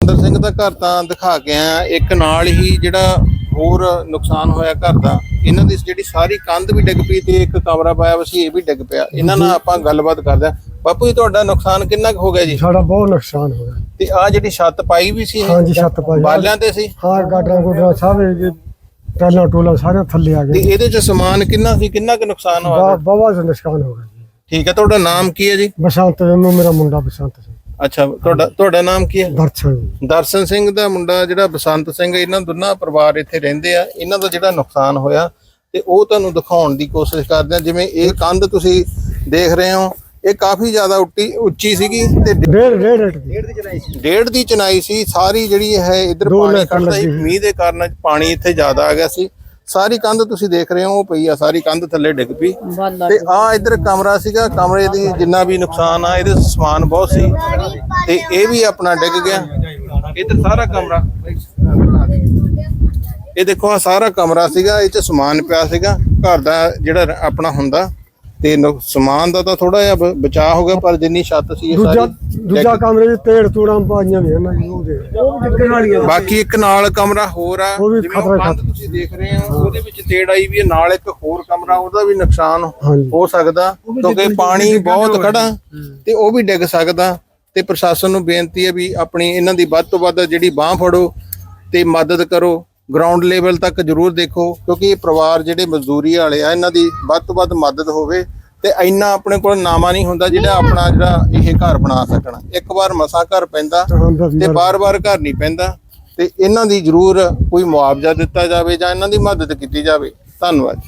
ਸੁੰਦਰ ਸਿੰਘ ਦਾ ਘਰ ਤਾਂ ਦਿਖਾ ਕੇ ਆਇਆ। ਇੱਕ ਨਾਲ ਹੀ ਜਿਹੜਾ ਹੋਰ ਨੁਕਸਾਨ ਹੋਇਆ ਘਰ ਦਾ ਇਹਨਾਂ ਦੀ ਜਿਹੜੀ ਸਾਰੀ ਕੰਧ ਵੀ ਡਿੱਗ ਪਈ ਤੇ ਇੱਕ ਕਮਰਾ ਪਾਇਆ ਸੀ ਇਹ ਵੀ ਡਿੱਗ ਪਿਆ। ਇਹਨਾਂ ਨਾਲ ਆਪਾਂ ਗੱਲਬਾਤ ਕਰਦੇ ਹਾਂ। ਬਾਪੂ ਜੀ ਤੁਹਾਡਾ ਨੁਕਸਾਨ ਕਿੰਨਾ ਕੁ ਹੋ ਗਿਆ ਜੀ? ਸਾਡਾ ਬਹੁਤ ਨੁਕਸਾਨ ਹੋਇਆ ਤੇ ਆ ਜਿਹੜੀ ਛੱਤ ਪਾਈ ਵੀ ਸੀ? ਹਾਂਜੀ ਛੱਤ ਪਾਈ। ਬਾਲਿਆਂ ਤੇ ਸੀ? ਹਾਂ ਗਾਡਰਾਂ ਗੁਡਰਾਂ ਸਭ ਇਹ ਟਾਲਾਂ ਟੋਲਾ ਸਾਰੇ ਥੱਲੇ ਆ ਤੇ ਗਏ ਇਹਦੇ ਚ ਸਮਾਨ ਕਿੰਨਾ ਸੀ ਕਿੰਨਾ ਕੁ ਨੁਕਸਾਨ ਹੋਇਆ? ਦਾ ਨੁਕਸਾਨ ਹੋ ਗਿਆ ਜੀ। ਠੀਕ ਹੈ ਤੁਹਾਡਾ ਨਾਮ ਕੀ ਹੈ ਜੀ? ਬਸੰਤ ਨੂੰ ਮੇਰਾ ਮੁੰਡਾ ਬਸੰਤ ਸਿੰਘ। ਅੱਛਾ ਤੁਹਾਡਾ ਤੁਹਾਡਾ ਨਾਮ ਕੀ ਹੈ? ਦਰਸ਼ਨ। ਦਰਸ਼ਨ ਸਿੰਘ ਦਾ ਮੁੰਡਾ ਜਿਹੜਾ ਬਸੰਤ ਸਿੰਘ ਇਹਨਾਂ ਦੋਨਾਂ ਪਰਿਵਾਰ ਇੱਥੇ ਰਹਿੰਦੇ ਆ। ਇਹਨਾਂ ਦਾ ਜਿਹੜਾ ਨੁਕਸਾਨ ਹੋਇਆ ਤੇ ਉਹ ਤੁਹਾਨੂੰ ਦਿਖਾਉਣ ਦੀ ਕੋਸ਼ਿਸ਼ ਕਰਦੇ ਆ। ਜਿਵੇਂ ਇਹ ਕੰਧ ਤੁਸੀਂ ਦੇਖ ਰਹੇ ਹੋ ਇਹ ਕਾਫੀ ਜ਼ਿਆਦਾ ਉੱਟੀ ਉੱਚੀ ਸੀਗੀ ਤੇ ਡੇਢ ਡੇਢ ਦੀ। ਡੇਢ ਦੀ ਚਨਾਈ ਸੀ। ਸਾਰੀ ਜਿਹੜੀ ਹੈ ਇਧਰ ਦੋ ਪਾਣੀ ਸੀ। ਲੱਗੀ ਸੀ। ਮੀਂਹ ਦੇ ਕਾਰਨ ਪਾਣੀ ਇੱਥੇ ਜ਼ਿਆਦਾ ਆ ਗਿਆ ਸੀ। ਸਾਰੀ ਕੰਧ ਤੁਸੀਂ ਦੇਖ ਰਹੇ ਹੋ ਪਈ ਆ ਸਾਰੀ ਕੰਧ ਥੱਲੇ ਡਿੱਗ ਪਈ। ਤੇ ਆ ਇਧਰ ਕਮਰਾ ਸੀਗਾ ਕਮਰੇ ਦੀ ਜਿੰਨਾ ਵੀ ਨੁਕਸਾਨ ਆ ਇਹਦੇ ਸਮਾਨ ਬਹੁਤ ਸੀ। ਤੇ ਇਹ ਵੀ ਆਪਣਾ ਡਿੱਗ ਗਿਆ। ਇਧਰ ਸਾਰਾ ਕਮਰਾ। ਇਹ ਦੇਖੋ ਆ ਸਾਰਾ ਕਮਰਾ ਸੀਗਾ ਇਹ ਚ ਸਮਾਨ ਪਿਆ ਸੀਗਾ। ਘਰ ਦਾ ਜਿਹੜਾ ਆਪਣਾ ਹੁੰਦਾ ਤੇ ਨੁਕ- ਸਮਾਨ ਦਾ ਤਾਂ ਥੋੜਾ ਜਿਹਾ ਬ- ਬਚਾਅ ਹੋ ਗਿਆ ਪਰ ਜਿੰਨੀ ਛੱਤ ਸੀ ਇਹ ਦੂਜਾ ਸਾਰੀ ਦੂਜਾ ਕਮਰੇ ਦੀ ਤੇੜ ਤੂੜਾਂ ਪਾਈਆਂ ਵੀ ਇਹਨਾਂ ਜੀ ਉਹਦੇ ਉਹ ਵੀ ਡਿੱਗਣ ਵਾਲੀ ਆ ਬਾਕੀ ਇੱਕ ਨਾਲ ਕਮਰਾ ਹੋਰ ਆ ਉਹ ਵੀ ਜਿਵੇਂ ਖਤਰਾ ਤੁਸੀਂ ਦੇਖ ਰਹੇ ਹੋ ਉਹਦੇ ਵਿੱਚ ਤੇੜ ਆਈ ਵੀ ਹੈ ਨਾਲ ਇੱਕ ਹੋਰ ਕਮਰਾ ਉਹਦਾ ਵੀ ਨੁਕਸਾਨ ਹਾਂਜੀ। ਹੋ ਸਕਦਾ ਕਿਉਂਕਿ ਪਾਣੀ ਬਹੁਤ ਖੜਾ ਤੇ ਉਹ ਵੀ ਡਿੱਗ ਸਕਦਾ ਤੇ ਪ੍ਰਸ਼ਾਸਨ ਨੂੰ ਬੇਨਤੀ ਹੈ ਵੀ ਆਪਣੀ ਇਹਨਾਂ ਦੀ ਵੱਧ ਤੋਂ ਵੱਧ ਜਿਹੜੀ ਬਾਹ ਫੜੋ ਤੇ ਮਦਦ ਕਰੋ ਗਰਾਊਂਡ ਲੈਵਲ ਤੱਕ ਜ਼ਰੂਰ ਦੇਖੋ ਕਿਉਂਕਿ ਇਹ ਪਰਿਵਾਰ ਜਿਹੜੇ ਮਜ਼ਦੂਰੀ ਵਾਲੇ ਆ ਇਹਨਾਂ ਦੀ ਵੱਧ ਤੋਂ ਵੱਧ ਮਦਦ ਹੋਵੇ ਤੇ ਇੰਨਾ ਆਪਣੇ ਕੋਲ ਨਾਮਾ ਨਹੀਂ ਹੁੰਦਾ ਜਿਹੜਾ ਆਪਣਾ ਜਿਹੜਾ ਇਹ ਘਰ ਬਣਾ ਸਕਣ। ਇੱਕ ਵਾਰ ਮਸਾ ਘਰ ਪੈਂਦਾ ਤੇ ਬਾਰ-ਬਾਰ ਘਰ ਨਹੀਂ ਪੈਂਦਾ। ਤੇ ਇਹਨਾਂ ਦੀ ਜ਼ਰੂਰ ਕੋਈ ਮੁਆਵਜ਼ਾ ਦਿੱਤਾ ਜਾਵੇ ਜਾਂ ਇਹਨਾਂ ਦੀ ਮਦਦ ਕੀਤੀ ਜਾਵੇ। ਧੰਨਵਾਦ